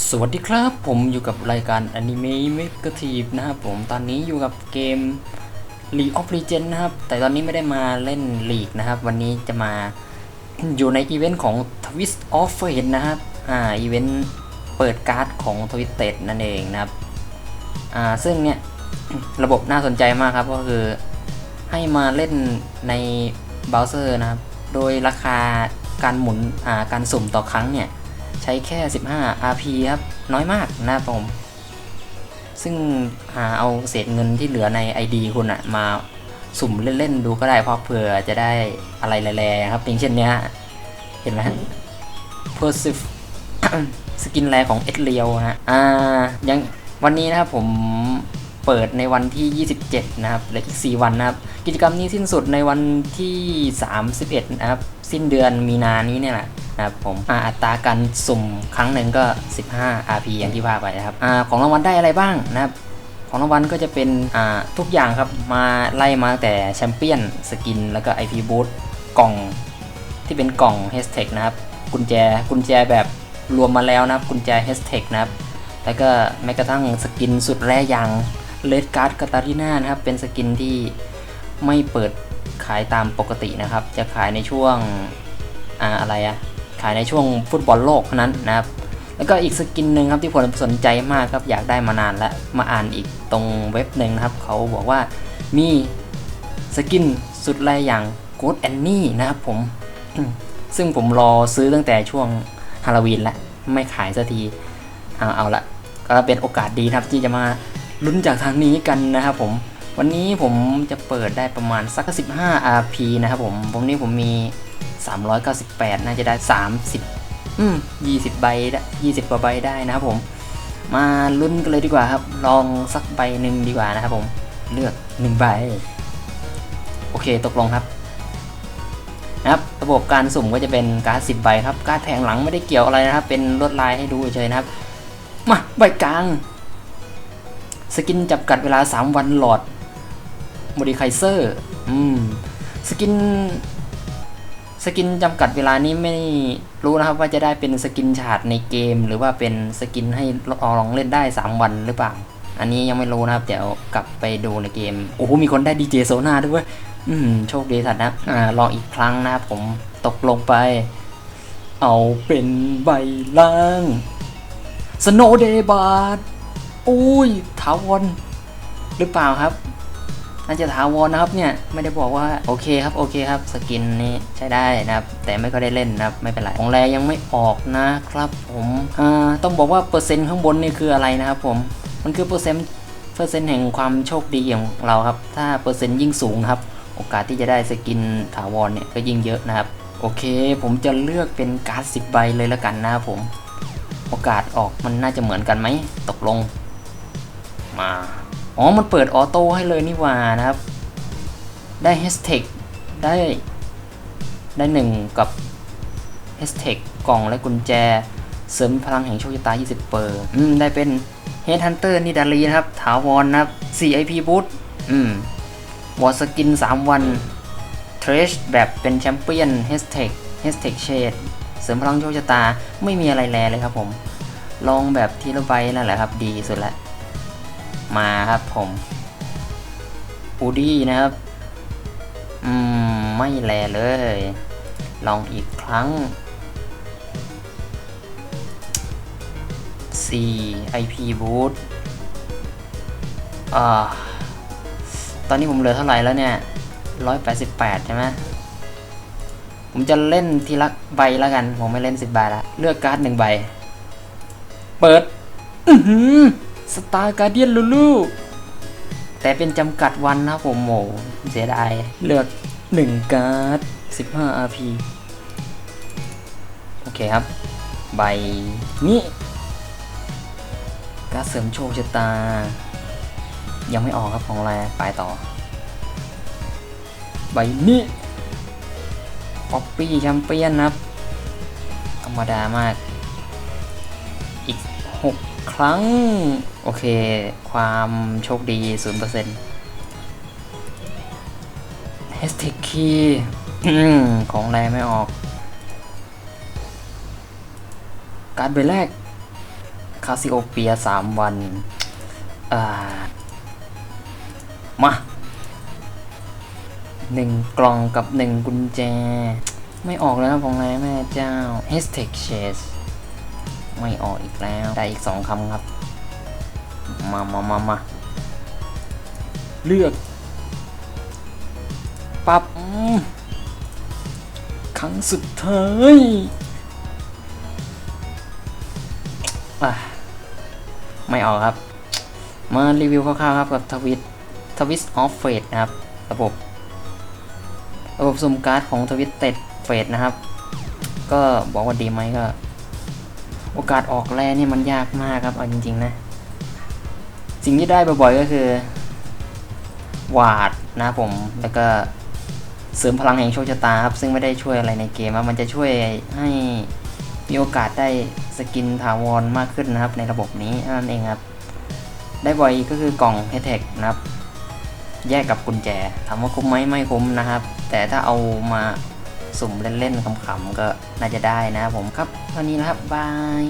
สวัสดีครับผมอยู่กับรายการ Anime m e g a t i v e นะครับผมตอนนี้อยู่กับเกม League of Legends นะครับ แต่ตอนนี้ไม่ได้มาเล่น League นะครับ วันนี้จะมาอยู่ในอีเวนต์ของ Twist of Fate นะครับอ่าอีเวนต์เปิดการ์ดของ Twisted นั่นเองนะครับอ่าซึ่งเนี่ย ระบบน่าสนใจมากครับ ก็คือให้มาเล่นในเบราว์เซอร์นะครับ โดยราคาการหมุนอ่าการสุ่มต่อครั้งเนี่ย ใช้แค่ 15 RP ครับ น้อยมากนะครับผม ซึ่งหาเอาเศษเงินที่เหลือใน ID คุณอะมาสุ่มเล่น ๆ ดูก็ได้เพราะเผื่อจะได้อะไรแรงๆครับอย่างเช่นเนี้ย เห็นไหม p e r s i f สกินแรของเอ็ดเลียวฮะ อ่า ยังวันนี้นะครับผมเปิดในวันที่ 27 นะครับเหลืออีก 4 วันนะครับ กิจกรรมนี้สิ้นสุดในวันที่ 31 นะครับ สิ้นเดือนมีนานี้เนี่ยแหละ นะครับผมออัตราการสุ่มครั้งหนึ่งก็ 15 RP อย่างที่ว่าไปนะครับอของรางวัลได้อะไรบ้างนะครับของรางวัลก็จะเป็นทุกอย่างครับมาไล่มาตั้งแต่แชมเปี้ยนสกิน แล้วก็ IP Boost กล่องที่เป็นกล่อง h a s h t a g นะครับกุญแจกุญแจแบบรวมมาแล้วนะครับกุญแจ h a s h t a g นะครับแล้วก็แม้กระทั่งสกินสุดแร่อย่างเลดการ์ดกาตาริน่านะครับเป็นสกินที่ไม่เปิดขายตามปกตินะครับ จะขายในช่วงอ่าอะไรอะ ขายในช่วงฟุตบอลโลกเท่านั้นนะครับ แล้วก็อีกสกินหนึ่งครับที่ผมสนใจมากครับอยากได้มานานแล้วมาอ่านอีกตรงเว็บหนึ่งนะครับ เขาบอกว่ามีสกินสุดแรอย่าง Good Annie นะครับผม ซึ่งผมรอซื้อตั้งแต่ช่วงฮาโลวีนแล้วไม่ขายสักทีเอาเอาละก็เป็นโอกาสดีครับที่จะมาลุ้นจากทางนี้กันนะครับผมวันนี้ผมจะเปิดได้ประมาณสัก 15 RP นะครับผมผมนี้ผมมี 398 น่าจะได้ 30 อืม 20 ใบได้20 กว่าใบได้นะครับผม มาลุ้นกันเลยดีกว่าครับ ลองสักใบหนึ่งดีกว่านะครับผม เลือก 1 ใบ โอเค ตกลงครับ นะครับ ระบบการสุ่มก็จะเป็นการ์ด10 ใบครับ การ์ดแผงหลังไม่ได้เกี่ยวอะไรนะครับ เป็นลวดลายให้ดูเฉยๆนะครับ มา ใบกลาง สกินจับกัดเวลา 3 วันหลอดโมดิไคเซอร์ อืม สกิน สกินจำกัดเวลานี้ไม่รู้นะครับว่าจะได้เป็นสกินฉาดในเกม หรือว่าเป็นสกินให้ลองเล่นได้ 3 วันหรือเปล่า อันนี้ยังไม่รู้นะครับ เดี๋ยวกลับไปดูในเกม โอ้โห มีคนได้ดีเจโซนาด้วยอืมโชคดีสัตว์นะอ่าลองอีกครั้งนะครับผมตกลงไป เอาเป็นใบล่างสโนเดบาร์อุ้ยถาวรหรือเปล่าครับ น่าจะถาวรนะครับเนี่ยไม่ได้บอกว่าโอเคครับโอเคครับสกินนี้ใช้ได้นะครับ แต่ไม่ก็ได้เล่นนะครับไม่เป็นไรของแรยังไม่ออกนะครับ ผมอ่าต้องบอกว่าเปอร์เซ็นต์ข้างบนนี่คืออะไรนะครับ ผมมันคือเปอร์เซ็นต์เปอร์เซ็นต์แห่งความโชคดีของเราครับ ถ้าเปอร์เซ็นต์ยิ่งสูงครับ โอกาสที่จะได้สกินถาวรเนี่ยก็ยิ่งเยอะนะครับ โอเค ผมจะเลือกเป็นการ์ดสิบใบเลยละกันนะครับผม โอกาสออกมันน่าจะเหมือนกันไหมตกลงมา อ๋อ มันเปิดออโต้ให้เลยนี่ว่านะครับ ได้เฮสเทคได้ได้หนึ่งกับเฮสเทคกล่องและกุญแจ เสริมพลังแห่งโชคชะตา 20 เปอร์อืม ได้เป็นเฮดฮันเตอร์นิดาลีนะครับ ถาวรนะครับ CIP Boost อืมวอสกิน 3 วัน เทรชแบบเป็นแชมเปี้ยนเฮสเทคเฮสเทคเชดเสริมพลังโชคชะตา ไม่มีอะไรแลเลยครับผม ลองแบบทีละใบนั่นแหละครับ ดีสุดละ มาครับผมอูดี้นะครับ อืม ไม่แลเลย ลองอีกครั้ง 4 IP Boot อ่า ตอนนี้ผมเหลือเท่าไหร่แล้วเนี่ย 188 ใช่ไหมผมจะเล่นทีละใบแล้วกัน ผมไม่เล่น10ใบละ เลือกการ์ดหนึ่งใบ เปิด อือหือ สตาร์การเดียนลูลูแต่เป็นจำกัดวันนะผมโหเสียดาย เลือก 1 การ์ด 15 RP โอเคครับ ใบนี้ การเสริมโชคชะตา ยังไม่ออกครับของแรไปต่อ ใบนี้ป๊อปปี้แชมเปี้ยนนะครับ ธรรมดามาก อีก 6 ครั้ง โอเค ความโชคดี0%เฮสติคีของแรไม่ออก การดใบแรก คาซิโอเปียสามวันามาหนึ่งกล่องกับหนึ่งกุญแจ ไม่ออกแล้วของนายแม่เจ้า h e s t e c Chase ไม่ออกอีกแล้ว ได้อีกสองคำครับ มามามามาเลือกปับครั้งสุดท้ายอะไม่ออกครับ มารีวิวคร่าวๆครับกับทวิตทวิตออฟเฟดนะครับ ระบบ ระบบสุ่มการ์ดของทวิตเต็ดเฟดนะครับ ก็บอกว่าดีไหมก็ โอกาสออกแร่นี่มันยากมากครับเอาจริงๆนะ สิ่งที่ได้บ่อยๆก็คือวาดนะผมแล้วก็เสริมพลังแห่งโชคชะตาครับ ซึ่งไม่ได้ช่วยอะไรในเกมมันจะช่วยให้มีโอกาสได้สกินถาวรมากขึ้นนะครับ ในระบบนี้นั่นเองครับ ได้บ่อยก็คือกล่องเฮเทคนะครับ แยกกับกุญแจถามว่าคุ้มไหมไม่คุ้มนะครับ แต่ถ้าเอามา สุ่มเล่นๆขำๆก็น่าจะได้นะผมครับเท่านี้นะครับบาย